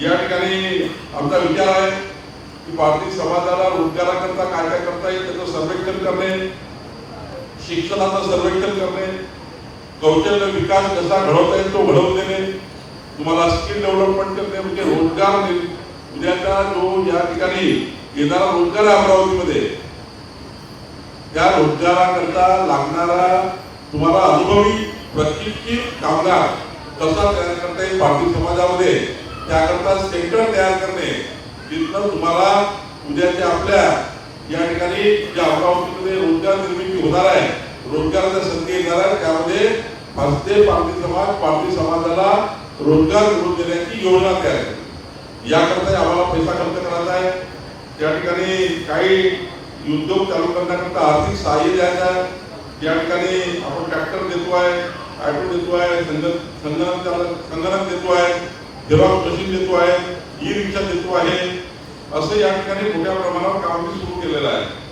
या ठिकाणी आमचा विचार आहे की भारतीय समाजाला रोजगाराकरता काय काय करता येईल त्याचं सर्वेक्षण करणे शिक्षणाचं सर्वेक्षण करणे कौशल्य विकास कसा घडवता येईल तो घडवून देणे तुम्हाला स्किल डेव्हलपमेंट करणे म्हणजे रोजगार उद्याचा जो या ठिकाणी येणारा रोजगार आहे अमरावतीमध्ये त्या रोजगाराकरता लागणारा तुम्हाला अनुभवी प्रशिक्षित कामगार कसा तयार करता येईल भारतीय समाजामध्ये? त्याकरता सेंटर तयार करणे. तिथनं तुम्हाला उद्याच्या आपल्या या ठिकाणी ज्या अमरावतीमध्ये रोजगार निर्मिती होणार आहे रोजगाराच्या संधी येणार आहे त्यामध्ये हस्ते पारधी समाज पारधी समाजाला रोजगार मिळवून देण्याची योजना तयार केली याकरता आम्हाला पैसा खर्च करायचा आहे. त्या ठिकाणी काही उद्योग चालू करण्याकरता आर्थिक सहाय्य द्यायचं आहे. या ठिकाणी आपण ट्रॅक्टर देतो आहे ऑटो देतो आहे संगणक संगणक संगणक देतो आहे झेरॉक्स मशीन देतो आहे ई रिक्षा देतो आहे असं या ठिकाणी मोठ्या प्रमाणावर काम सुरू केलेलं आहे.